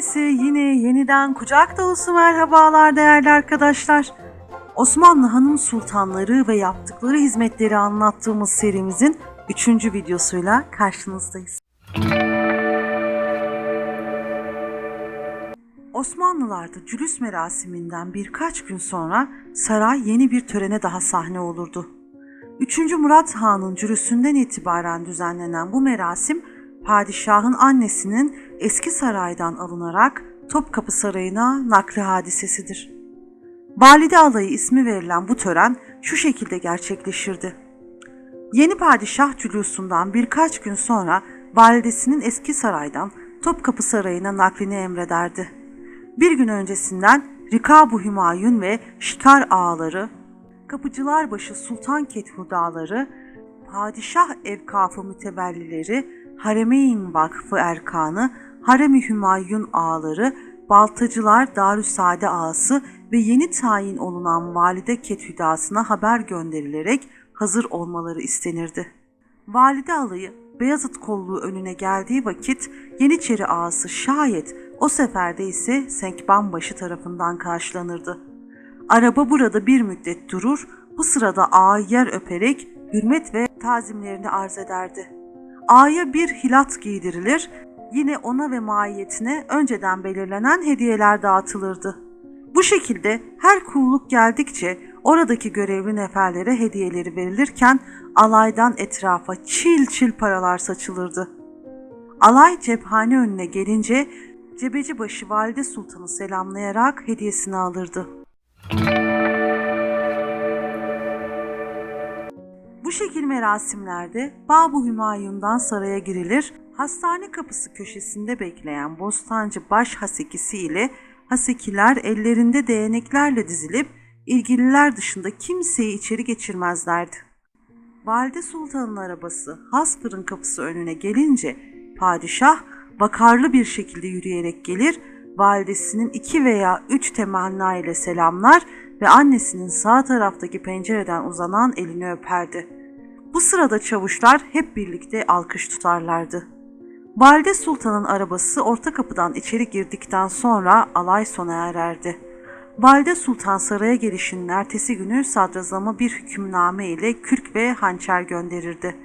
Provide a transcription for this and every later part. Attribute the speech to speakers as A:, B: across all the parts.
A: Herkese yine yeniden kucak dolusu merhabalar değerli arkadaşlar. Osmanlı Hanım Sultanları ve yaptıkları hizmetleri anlattığımız serimizin 3. videosuyla karşınızdayız. Osmanlılarda cülüs merasiminden birkaç gün sonra saray yeni bir törene daha sahne olurdu. 3. Murat Han'ın cülüsünden itibaren düzenlenen bu merasim padişahın annesinin eski saraydan alınarak Topkapı Sarayı'na nakli hadisesidir. Valide alayı ismi verilen bu tören şu şekilde gerçekleşirdi. Yeni padişah cülüsünden birkaç gün sonra validesinin eski saraydan Topkapı Sarayı'na naklini emrederdi. Bir gün öncesinden Rikabu Hümayun ve Şikar ağaları, Kapıcılarbaşı Sultan Kethudaları, Padişah Evkafı mütevellileri, Haremeyn Vakfı Erkanı, Harem-i Hümayun ağaları, Baltacılar Darüsade ağası ve yeni tayin olunan valide Kethüdasına haber gönderilerek hazır olmaları istenirdi. Valide alayı Beyazıt kolluğu önüne geldiği vakit Yeniçeri ağası şayet o seferde ise Senkbanbaşı tarafından karşılanırdı. Araba burada bir müddet durur, bu sırada ağa yer öperek hürmet ve tazimlerini arz ederdi. Ağaya bir hilat giydirilir, yine ona ve maiyetine önceden belirlenen hediyeler dağıtılırdı. Bu şekilde her kulluk geldikçe oradaki görevli neferlere hediyeleri verilirken alaydan etrafa çil çil paralar saçılırdı. Alay cephane önüne gelince Cebecibaşı Valide Sultan'ı selamlayarak hediyesini alırdı. Bu şekil merasimlerde Babu Hümayun'dan saraya girilir, hastane kapısı köşesinde bekleyen bostancı baş hasekisi ile hasekiler ellerinde değneklerle dizilip ilgililer dışında kimseyi içeri geçirmezlerdi. Valide Sultan'ın arabası Haspır'ın kapısı önüne gelince padişah vakarlı bir şekilde yürüyerek gelir, validesinin iki veya üç temenna ile selamlar ve annesinin sağ taraftaki pencereden uzanan elini öperdi. Bu sırada çavuşlar hep birlikte alkış tutarlardı. Valide Sultan'ın arabası orta kapıdan içeri girdikten sonra alay sona ererdi. Valide Sultan saraya gelişinin ertesi günü sadrazama bir hükümname ile kürk ve hançer gönderirdi.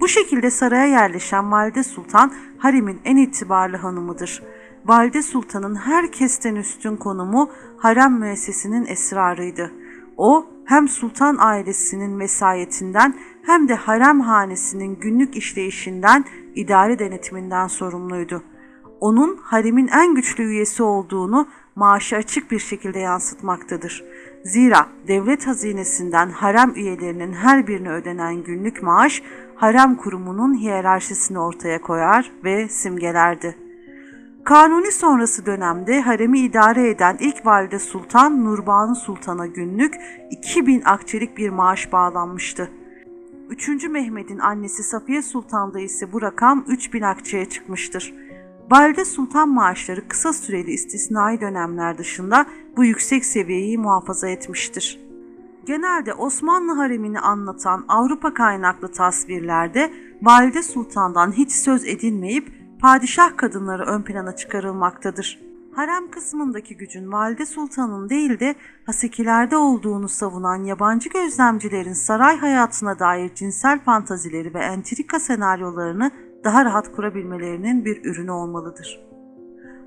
A: Bu şekilde saraya yerleşen Valide Sultan haremin en itibarlı hanımıdır. Valide Sultan'ın herkesten üstün konumu harem müessesinin esrarıydı. O hem sultan ailesinin vesayetinden hem de harem hanesinin günlük işleyişinden, idare denetiminden sorumluydu. Onun haremin en güçlü üyesi olduğunu maaşı açık bir şekilde yansıtmaktadır. Zira devlet hazinesinden harem üyelerinin her birine ödenen günlük maaş harem kurumunun hiyerarşisini ortaya koyar ve simgelerdi. Kanuni sonrası dönemde haremi idare eden ilk valide sultan Nurbanu Sultan'a günlük 2000 akçelik bir maaş bağlanmıştı. 3. Mehmet'in annesi Safiye Sultan'da ise bu rakam 3000 akçeye çıkmıştır. Valide sultan maaşları kısa süreli istisnai dönemler dışında bu yüksek seviyeyi muhafaza etmiştir. Genelde Osmanlı haremini anlatan Avrupa kaynaklı tasvirlerde Valide Sultan'dan hiç söz edilmeyip padişah kadınları ön plana çıkarılmaktadır. Harem kısmındaki gücün Valide Sultan'ın değil de hasekilerde olduğunu savunan yabancı gözlemcilerin saray hayatına dair cinsel fantazileri ve entrika senaryolarını daha rahat kurabilmelerinin bir ürünü olmalıdır.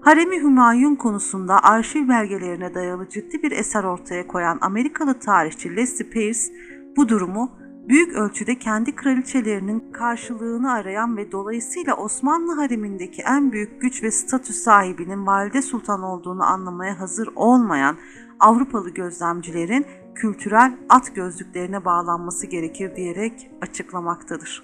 A: Haremi Hümayun konusunda arşiv belgelerine dayalı ciddi bir eser ortaya koyan Amerikalı tarihçi Leslie Pierce bu durumu büyük ölçüde kendi kraliçelerinin karşılığını arayan ve dolayısıyla Osmanlı haremindeki en büyük güç ve statü sahibinin Valide Sultan olduğunu anlamaya hazır olmayan Avrupalı gözlemcilerin kültürel at gözlüklerine bağlanması gerekir diyerek açıklamaktadır.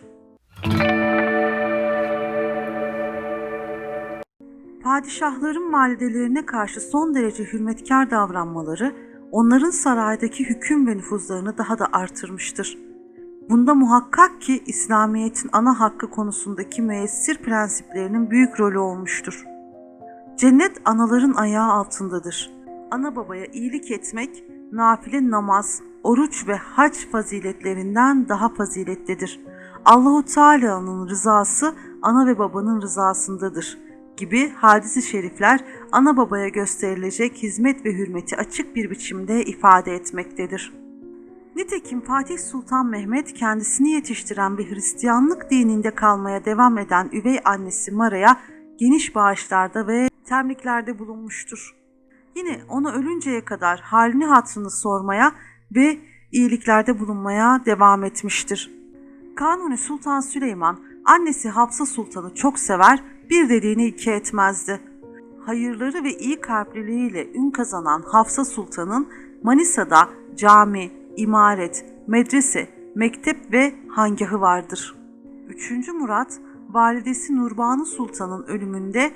A: Padişahların validelerine karşı son derece hürmetkar davranmaları onların saraydaki hüküm ve nüfuzlarını daha da artırmıştır. Bunda muhakkak ki İslamiyet'in ana hakkı konusundaki müessir prensiplerinin büyük rolü olmuştur. Cennet anaların ayağı altındadır. Ana babaya iyilik etmek, nafile namaz, oruç ve hac faziletlerinden daha faziletlidir. Allahu Teala'nın rızası ana ve babanın rızasındadır gibi hadisi şerifler ana babaya gösterilecek hizmet ve hürmeti açık bir biçimde ifade etmektedir. Nitekim Fatih Sultan Mehmet kendisini yetiştiren bir Hristiyanlık dininde kalmaya devam eden üvey annesi Mara'ya geniş bağışlarda ve temliklerde bulunmuştur. Yine ona ölünceye kadar halini hatrını sormaya ve iyiliklerde bulunmaya devam etmiştir. Kanuni Sultan Süleyman annesi Hafsa Sultan'ı çok sever, bir dediğini iki etmezdi. Hayırları ve iyi kalpliliğiyle ün kazanan Hafsa Sultan'ın Manisa'da cami, imaret, medrese, mektep ve hangahı vardır. 3. Murat, validesi Nurbanu Sultan'ın ölümünde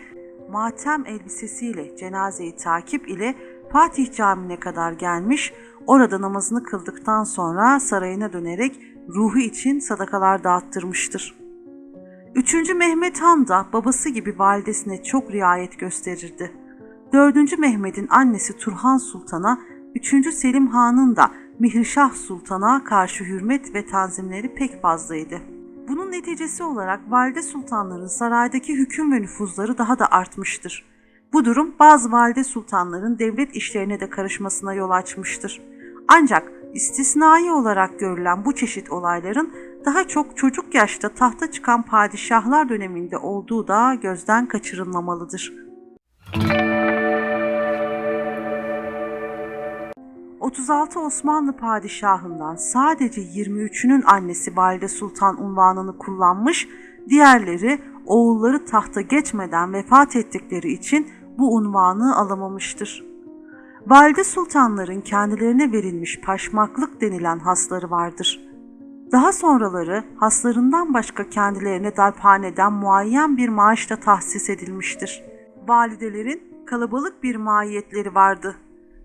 A: matem elbisesiyle cenazeyi takip ile Fatih Camii'ne kadar gelmiş, orada namazını kıldıktan sonra sarayına dönerek ruhu için sadakalar dağıttırmıştır. 3. Mehmet Han da babası gibi validesine çok riayet gösterirdi. 4. Mehmet'in annesi Turhan Sultan'a, 3. Selim Han'ın da Mihrimah Sultan'a karşı hürmet ve tanzimleri pek fazlaydı. Bunun neticesi olarak valide sultanların saraydaki hüküm ve nüfuzları daha da artmıştır. Bu durum bazı valide sultanların devlet işlerine de karışmasına yol açmıştır. Ancak istisnai olarak görülen bu çeşit olayların daha çok çocuk yaşta tahta çıkan padişahlar döneminde olduğu da gözden kaçırılmamalıdır. 36 Osmanlı padişahından sadece 23'ünün annesi Valide Sultan unvanını kullanmış, diğerleri oğulları tahta geçmeden vefat ettikleri için bu unvanı alamamıştır. Valide sultanların kendilerine verilmiş paşmaklık denilen hasları vardır. Daha sonraları haslarından başka kendilerine darphaneden muayyen bir maaşla tahsis edilmiştir. Validelerin kalabalık bir maiyetleri vardı.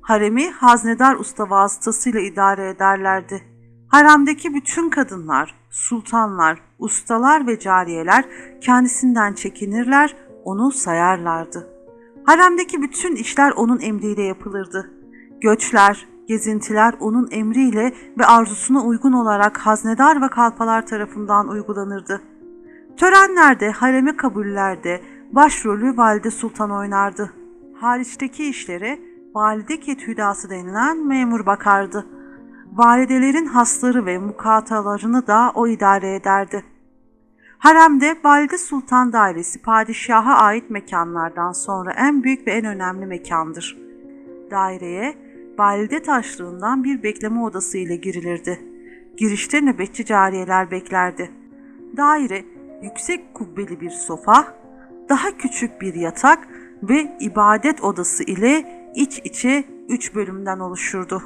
A: Haremi haznedar usta vasıtasıyla idare ederlerdi. Haremdeki bütün kadınlar, sultanlar, ustalar ve cariyeler kendisinden çekinirler, onu sayarlardı. Haremdeki bütün işler onun emriyle yapılırdı. Göçler, gezintiler onun emriyle ve arzusuna uygun olarak haznedar ve kalpalar tarafından uygulanırdı. Törenlerde, hareme kabullerde başrolü Valide Sultan oynardı. Hariçteki işlere valide ketüdası denilen memur bakardı. Validelerin hasları ve mukatalarını da o idare ederdi. Haremde Valide Sultan Dairesi padişaha ait mekanlardan sonra en büyük ve en önemli mekandır. Daireye valide taşlığından bir bekleme odası ile girilirdi. Girişte nöbetçi cariyeler beklerdi. Daire yüksek kubbeli bir sofa, daha küçük bir yatak ve ibadet odası ile iç içe üç bölümden oluşurdu.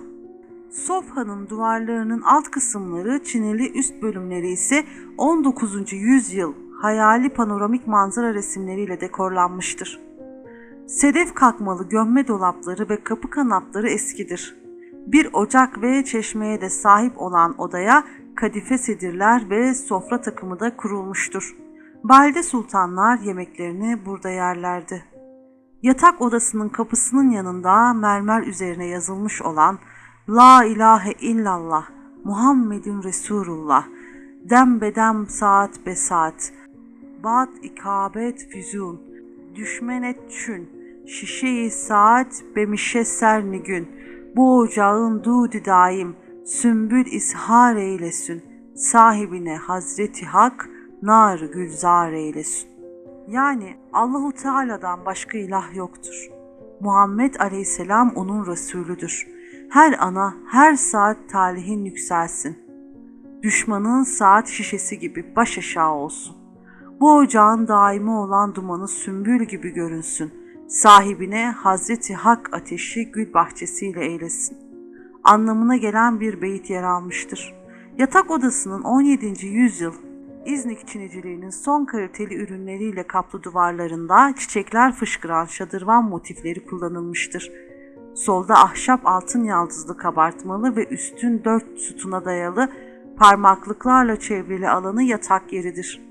A: Sofhanın duvarlarının alt kısımları çinili üst bölümleri ise 19. yüzyıl hayali panoramik manzara resimleriyle dekorlanmıştır. Sedef kalkmalı gömme dolapları ve kapı kanatları eskidir. Bir ocak ve çeşmeye de sahip olan odaya kadife sedirler ve sofra takımı da kurulmuştur. Valide sultanlar yemeklerini burada yerlerdi. Yatak odasının kapısının yanında mermer üzerine yazılmış olan La ilahe illallah Muhammedun Resulullah dem bedem saat be saat bat ikabet füzun düşmenet çün şişeyi saat be mişesser nigün bu ocağın dudi daim sümbül ishar eylesin sahibine Hazreti Hak nar gülzar eylesin. Yani Allahu Teala'dan başka ilah yoktur. Muhammed Aleyhisselam onun Resulüdür. Her ana, her saat talihin yükselsin. Düşmanın saat şişesi gibi baş aşağı olsun. Bu ocağın daimi olan dumanı sümbül gibi görünsün. Sahibine Hazreti Hak ateşi gül bahçesiyle eylesin. Anlamına gelen bir beyit yer almıştır. Yatak odasının 17. yüzyıl İznik çiniciliğinin son kaliteli ürünleriyle kaplı duvarlarında çiçekler fışkıran şadırvan motifleri kullanılmıştır. Solda ahşap altın yaldızlı kabartmalı ve üstün dört sütuna dayalı parmaklıklarla çevrili alanı yatak yeridir.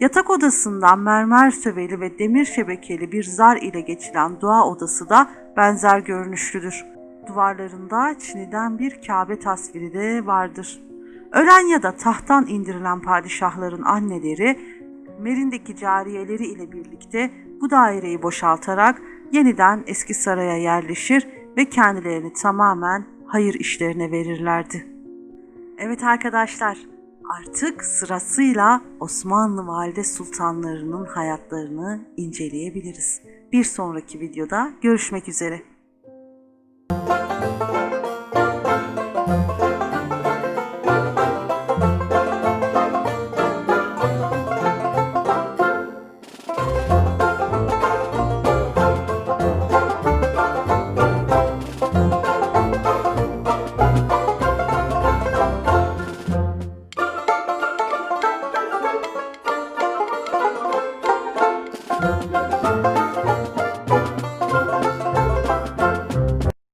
A: Yatak odasından mermer söveli ve demir şebekeli bir zar ile geçilen dua odası da benzer görünüşlüdür. Duvarlarında Çin'den bir Kabe tasviri de vardır.'' Ölen ya da tahttan indirilen padişahların anneleri Merin'deki cariyeleri ile birlikte bu daireyi boşaltarak yeniden eski saraya yerleşir ve kendilerini tamamen hayır işlerine verirlerdi. Evet arkadaşlar, artık sırasıyla Osmanlı valide sultanlarının hayatlarını inceleyebiliriz. Bir sonraki videoda görüşmek üzere.